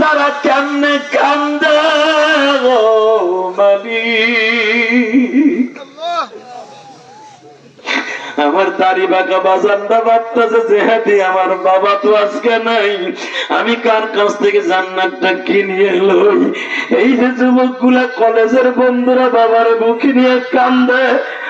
তারা আমার দাড়ি বাঁকা বাজানটা বাপটাছে যেহাদি আমার বাবা তো আজকে নাই। আমি কার কাছ থেকে জান্নাতটা কিনিয়ে লই? এই যে যুবকগুলা কলেজের বন্ধুরা বাবার বুকে নিয়ে কান্দে।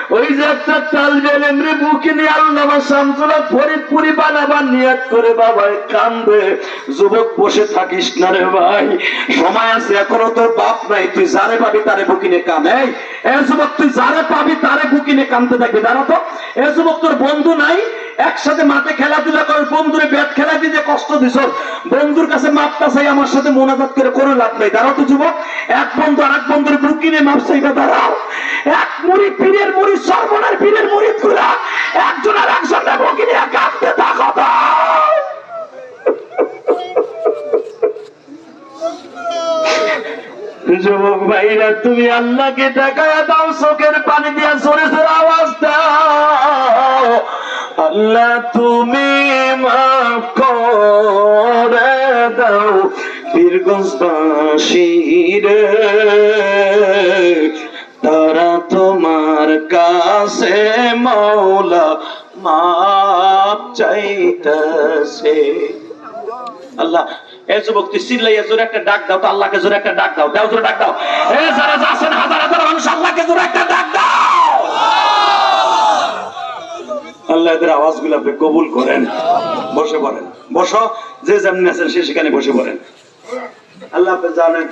ওই যে একটা তালবেল এমনি বুকে নিয়ে আল্লাহ শামসুলা ফরিদপুরি বানাবার নিয়াত করে বাবায় কান্দে। যুবক, বসে থাকিস না রে ভাই। সময় আছে, এখনও তোর বাপ নাই। তুই যারে পাবি তারে বুকি নিয়ে কান। এই যুবক, তুই যারে পাবি তারে বুকি নিয়ে কানতে থাকবি। দাঁড়া তো। এ যুবক, তোর বন্ধু নাই। একসাথে মাঠে খেলাধুলা করে কষ্ট দিছ। বন্ধুর কাছে মাপটা চাই, আমার সাথে মোনাজাত করে কোনো লাভ নাই। দাঁড়াও তো যুবক, এক বন্ধু আর এক বন্ধুর বুকি নিয়ে মাপ চাইবে, দাঁড়াও। এক মুড়ি পীরের মুড়ি, সর্বনার পীরের মুড়ি গুলা একজন আর একজনে বুকি নিয়ে কাঁদতে থাকো যুবক ভাইরা, তুমি আল্লাহকে টাকায় দাও, চোখের পানি দিয়া সরে আল্লাহ তুমি মাফ করে দাও বীরগঞ্জবাসীরে তারা তোমার কাছে মৌলা মাপ চাইতেছে। আল্লাহ, এ যুবক, তুই চিল্লাইয়া জোরে একটা ডাক দাও তো, আল্লাহকে জোরে একটা ডাক দাও। দাও, জোরে ডাক দাও। এ, যারা যাচ্ছেন হাজার হাজার মানুষ, আল্লাহকে জোরে একটা ডাক দাও আল্লাহ এদের আওয়াজগুলো আপনি কবুল করেন। বসে পড়েন। বসো, যে যেমনি আছেন সে সেখানে বসে পড়েন। আল্লাহ আপনি জানেন